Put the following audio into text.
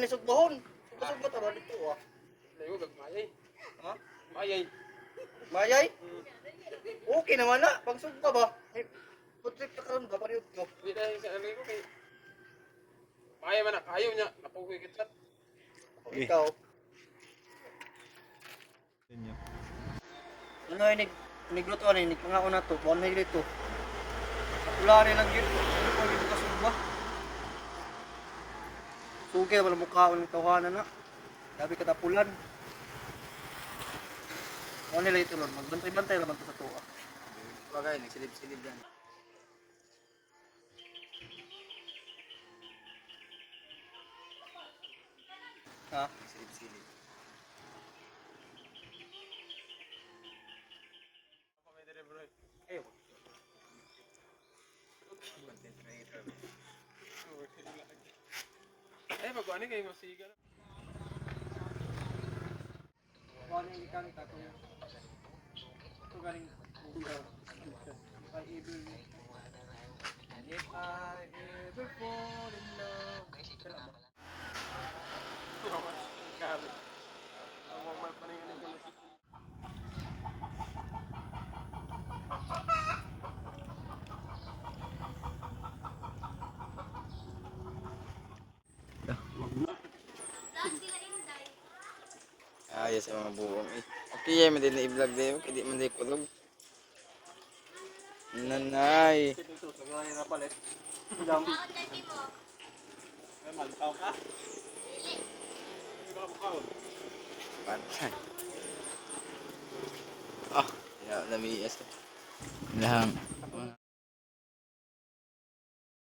man ni sugbahon. Sugbahon ta ba dito ah. Layo gagmayay. Ha? Mayay. Mayay? Okay naman na. Pag sugba ba? Eh, putrip ka karon ba pariyot ko. Dahil sa alay ko kay Maya man na kayo niya. Napukoy kita. Eh. Ikaw. Inyo. Ano ay nig nigluto ani nig pangako na to. Buwan na dito. Wala rin lang yun. Ano ko dito kasugba? Suge wala mukha ng tawanan na. Sabi katapulan. Ano nila ito lord? Magbantay-bantay naman to sa tuwa. Bagay, nagsilip-silip yan. Ha? Ayaw. Content creator. buat ni kan masih ikan. Buat lah. ni ikan tak tu. Tu kan ni. Ikan. Ikan. Ikan. Ayos sa mga buong eh. Okay, yan, madali na i-vlog din. Okay, di man di kulog. Nanay. Pantay. Ah, ya, lami yes. Lahang